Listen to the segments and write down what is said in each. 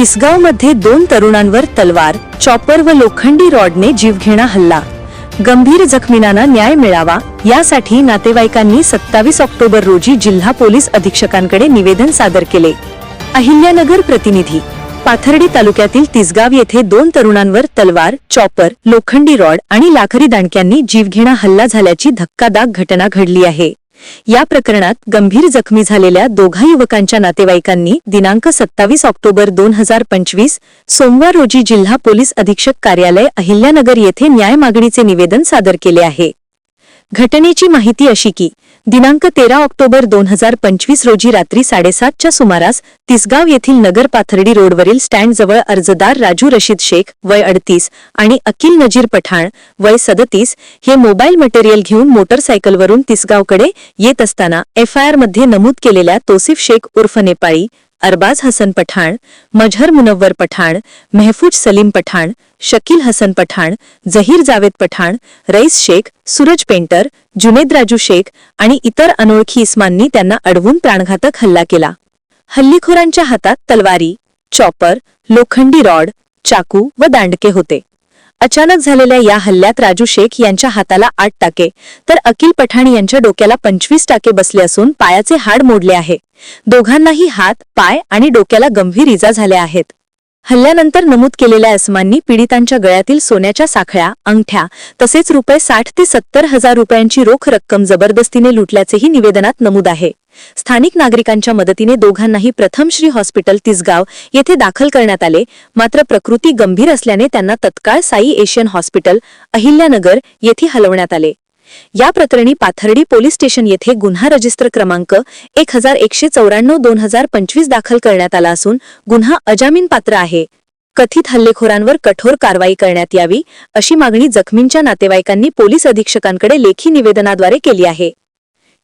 तिसगावमध्ये दोन तरुणांवर तलवार चॉपर व लोखंडी रॉडने जीवघेणा हल्ला. गंभीर जखमींना न्याय मिळावा यासाठी नातेवाईकांनी सत्तावीस ऑक्टोबर रोजी जिल्हा पोलीस अधीक्षकांकडे निवेदन सादर केले. अहिल्यानगर प्रतिनिधी पाथर्डी तालुक्यातील तिसगाव येथे दोन तरुणांवर तलवार चॉपर लोखंडी रॉड आणि लाखरी दांडक्यांनी जीवघेणा हल्ला झाल्याची धक्कादायक घटना घडली आहे. या प्रकरणात गंभीर जखमी झालेल्या दोघा युवकांच्या नातेवाईकांनी दिनांक सत्तावीस ऑक्टोबर दोन हजार पंचवीस सोमवार रोजी जिल्हा पोलीस अधीक्षक कार्यालय अहिल्यानगर येथे न्याय मागणीचे निवेदन सादर केले आहे. घटनेची माहिती अशी की दिनांक तेरा ऑक्टोबर दोन हजार पंचवीस रोजी रात्री साडेसातच्या सुमारास तिसगाव येथील नगर पाथर्डी रोडवरील स्टँडजवळ अर्जदार राजू रशीद शेख वय अडतीस आणि अकिल नजीर पठाण वय सदतीस हे मोबाईल मटेरियल घेऊन मोटरसायकलवरून तिसगावकडे येत असताना एफआयआरमध्ये नमूद केलेल्या तोसिफ शेख उर्फ नेपाळी अरबाज हसन पठाण मजहर मुनव्वर पठाण मेहफूज सलीम पठाण शकील हसन पठाण जहीर जावेद पठाण रईस शेख सूरज पेंटर जुनेद राजू शेख आणि इतर अनोळखी इस्मांनी त्यांना अडवून प्राणघातक हल्ला केला. हल्लीखोरांच्या हातात तलवारी चॉपर लोखंडी रॉड चाकू व दांडके होते. अचानक झालेल्या या हल्ल्यात राजू शेख यांच्या हाताला आठ टाके तर अकिल पठाण यांच्या डोक्याला पंचवीस टाके बसले असून पायाचे हाड मोडले आहे. दोघांनाही हात पाय आणि डोक्याला गंभीर इजा झाल्या आहेत. हल्ल्यानंतर नमूद केलेल्या अस्मांनी पीडितांच्या गळ्यातील सोन्याच्या साखळ्या अंगठ्या तसेच रुपये साठ ते सत्तर हजार रुपयांची रोख रक्कम जबरदस्तीने लुटल्याचेही निवेदनात नमूद आहे. स्थानिक नागरिकांच्या मदतीने दोघांनाही प्रथम श्री हॉस्पिटल तिसगाव येथे दाखल करण्यात आले. मात्र प्रकृती गंभीर असल्याने त्यांना तत्काळ साई एशियन हॉस्पिटल अहिल्यानगर येथे हलवण्यात आले. या प्रकरणी पाथर्डी पोलीस स्टेशन येथे गुन्हा रजिस्टर क्रमांक एक हजार एकशे चौऱ्याण्णव दोन हजार पंचवीस दाखल करण्यात आला असून गुन्हा अजामीन पात्र आहे. कथित हल्लेखोरांवर कठोर कारवाई करण्यात यावी अशी मागणी जखमींच्या नातेवाईकांनी पोलीस अधीक्षकांकडे लेखी निवेदनाद्वारे केली आहे.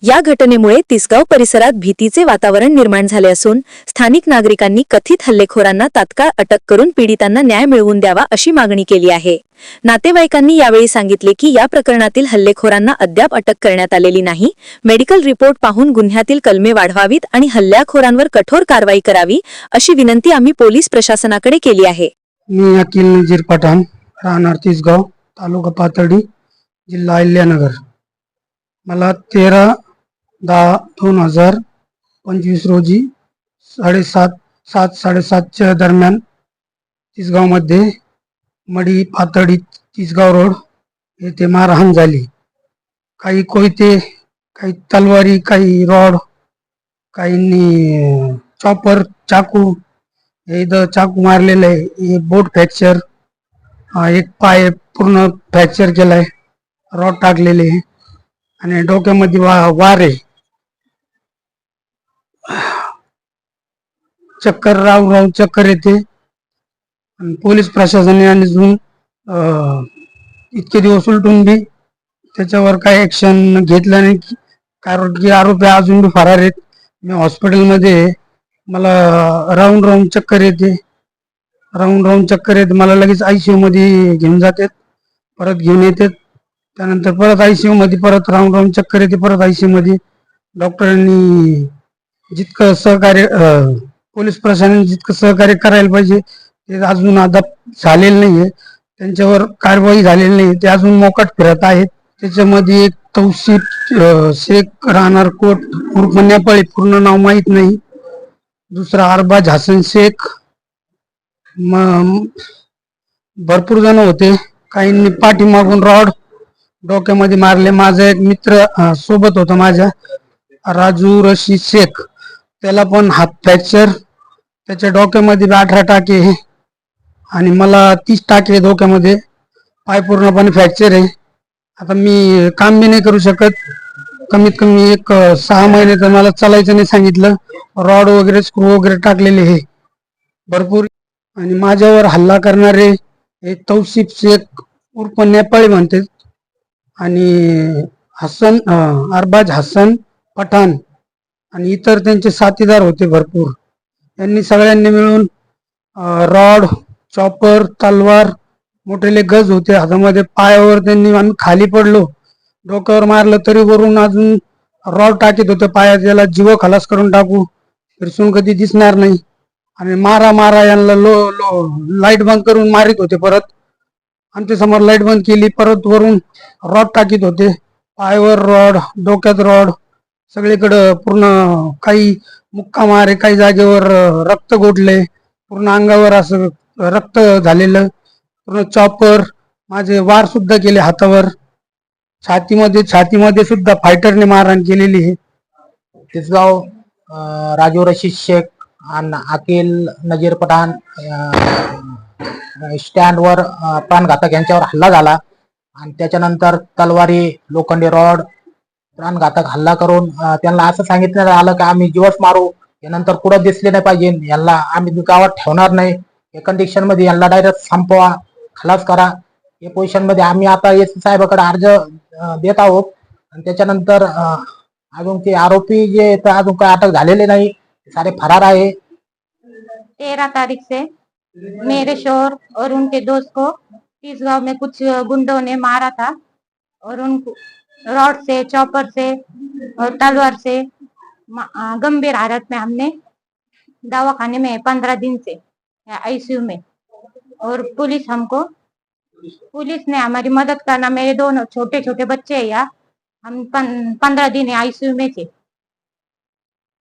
या घटनेमुळे तिसगाव परिसरात भीतीचे वातावरण निर्माण झाले असून स्थानिक नागरिकांनी कथित हल्लेखोरांना तात्काळ अटक करून पीडितांना न्याय मिळवून द्यावा अशी मागणी केली आहे. नातेवाईकांनी यावेळी सांगितले की या प्रकरणातील हल्लेखोरांना अद्याप अटक करण्यात आलेली नाही. मेडिकल रिपोर्ट पाहून गुन्ह्यातील कलमे वाढवावीत आणि हल्ल्याखोरांवर कठोर कारवाई करावी अशी विनंती आम्ही पोलीस प्रशासनाकडे केली आहे. मी अकिल नजीर पठाण राहणार तिसगाव तालुका पाथर्डी जिल्हा अहिल्यानगर. मला तेरा दहा दोन हजार पंचवीस रोजी साडेसात सात साडेसातच्या दरम्यान तिसगावमध्ये मडी पातळी तिसगाव रोड येथे मारहाण झाली. काही कोयते काही तलवारी काही रॉड काहींनी चॉपर चाकू हे इथं चाकू मारलेलं आहे. हे बोट फ्रॅक्चर हा एक पाय पूर्ण फ्रॅक्चर केलाय रॉड टाकलेले आणि डोक्यामध्ये वा वार आहे. चक्कर राहून राहून चक्कर येते. पोलीस प्रशासनाने अजून इतके दिवस उलटून बी त्याच्यावर काही ऍक्शन घेतलं नाही. कारण की आरोपी अजून बी फरार आहेत. मी हॉस्पिटलमध्ये मला राऊंड राऊंड चक्कर येते. राऊंड राऊंड चक्कर येते मला लगेच आयसीयू मध्ये घेऊन जातात. परत घेऊन येतात. त्यानंतर परत आयसीयू मध्ये परत राऊंड राऊंड चक्कर येते. परत आयसीयू मध्ये डॉक्टरांनी जितकं सहकार्य पोलीस प्रशासन जितकं सहकार्य करायला पाहिजे ते अजून अद्याप झालेलं नाहीये. त्यांच्यावर कारवाई झालेली नाही ते अजून मोकाट फिरत आहेत. त्याच्यामध्ये एक तौशी शेख राहणार कोट उर्फ नेपाळी पूर्ण नाव माहीत नाही. दुसरा अरबाज हसन शेख. भरपूर जण होते. काहींनी पाठीमागून रॉड डोक्यामध्ये मारले. माझा एक मित्र सोबत होता माझ्या राजू रशी शेख. त्याला पण हात फ्रॅक्चर त्याच्या डोक्यामध्ये बी अठरा टाके आहे. आणि मला तीस टाके डोक्यामध्ये. पाय पूर्णपणे फ्रॅक्चर आहे. आता मी काम बी नाही करू शकत. कमीत कमी एक सहा महिने तर मला चालायचं नाही सांगितलं. रॉड वगैरे स्क्रू वगैरे टाकलेले हे भरपूर. आणि माझ्यावर हल्ला करणारे हे तौसिफ शेख उर्फ नेपाळी म्हणते आणि हसन अरबाज हसन पठाण. आणि इतर त्यांचे साथीदार होते भरपूर. यांनी सगळ्यांनी मिळून रॉड चॉपर तलवार मोठेले गज होते. हातामध्ये पायावर त्यांनी आम्ही खाली पडलो. डोक्यावर मारलं तरी वरून अजून रॉड टाकीत होते. पायात याला जीव खलास करून टाकू. फिरसून कधी दिसणार नाही. आणि मारा मारा यांना लो लो लाइट बंद करून मारित होते परत. आमच्यासमोर लाइट बंद केली. परत वरून रॉड टाकीत होते. पायावर रॉड डोक्यात रॉड सगळीकडं पूर्ण काही मुक्का मारे काही जागेवर रक्त गोठले पूर्ण अंगावर असं रक्त झालेलं पूर्ण चॉपर माझे वार सुद्धा केले हातावर. छातीमध्ये छातीमध्ये सुद्धा फायटरने मारहाण केलेली आहे. तिसगाव अं, राजू रशीद शेख आणि अकिल नजीर पठाण स्टँडवर प्राणघातक यांच्यावर हल्ला झाला. आणि त्याच्यानंतर तलवारी लोखंडी रॉड प्राणघातक हल्ला करून त्यांना असं सांगितलं आलं की आम्ही दिवस मारू. यानंतर कुठं दिसले नाही पाहिजे. यांना आम्ही गावात ठेवणार नाही. या कंडिशनमध्ये यांना डायरेक्ट संपवा. खलास करा. या पोझिशनमध्ये आम्ही आता एस साहेबाकडे अर्ज देत आहोत. आणि त्याच्यानंतर अजून ते आरोपी जे अजून काही अटक झालेले नाही. सारे फरार आहे. तेरह तारीख से मेरे शोर और उनके दोस्त को. तीस गांव में कुछ गुंडों ने मारा था. और उनको रॉड से, चॉपर से और तलवार से गंभीर हालत में हमने दवा खाने में पंद्रह दिन से आईसीयू में। और पुलिस हमको, पुलिस ने हमारी मदद करना, मेरे दोनों छोटे छोटे बच्चे हैं यार हम पंद्रह दिन आईसीयू में थे।